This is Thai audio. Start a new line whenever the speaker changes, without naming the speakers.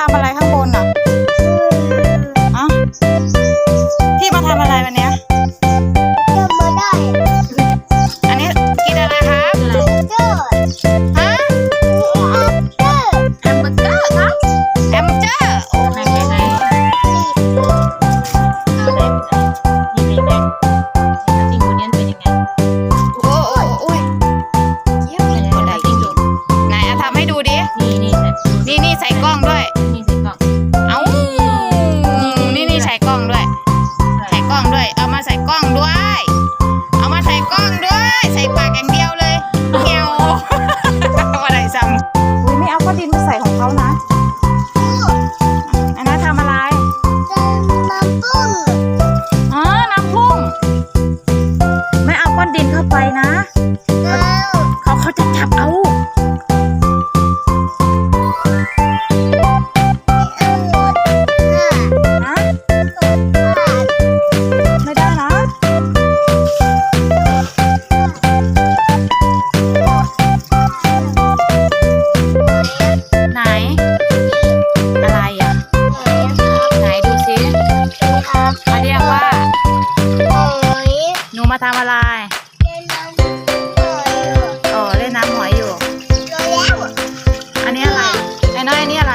ทำอะไรข้างบนอะอะพี่มาทำอะไรวันนี้ยอันนี้กินอะไรครับฮะ
แฮมเจอร์
เกอร์ครับแฮมเจอร์โอ้ยหนไหไหนเอาไ
หน
ะ
ไหนไหนแล้วจิ้งจูเนียเป็นยังไง
โอ้โอุ้ย
เยี่ยมเลย
ไรนจิ้งจูไหนอะทำให้ดูดิ
นี่นี่นี่ใส่กล้องด
้วยาใส่กล้องด้วย เอามาใส่กล้องด้วย ใส่ปากอย่างเดียวเลยเหี่ยวอะไรซ้ำอุ้ยไม่เอาก้อนดินมาใส่ของเขานะอันนั้นทำอะไร
น้ำพุ่ง
อ๋อน้ำพุ่งไม่เอาก้อนดินเข้าไปนะ ทำอะไรโอ๋อเล่นน้ำหอยอยู่ อันนี้อะไรไอ้น้อยอันนี้อะไร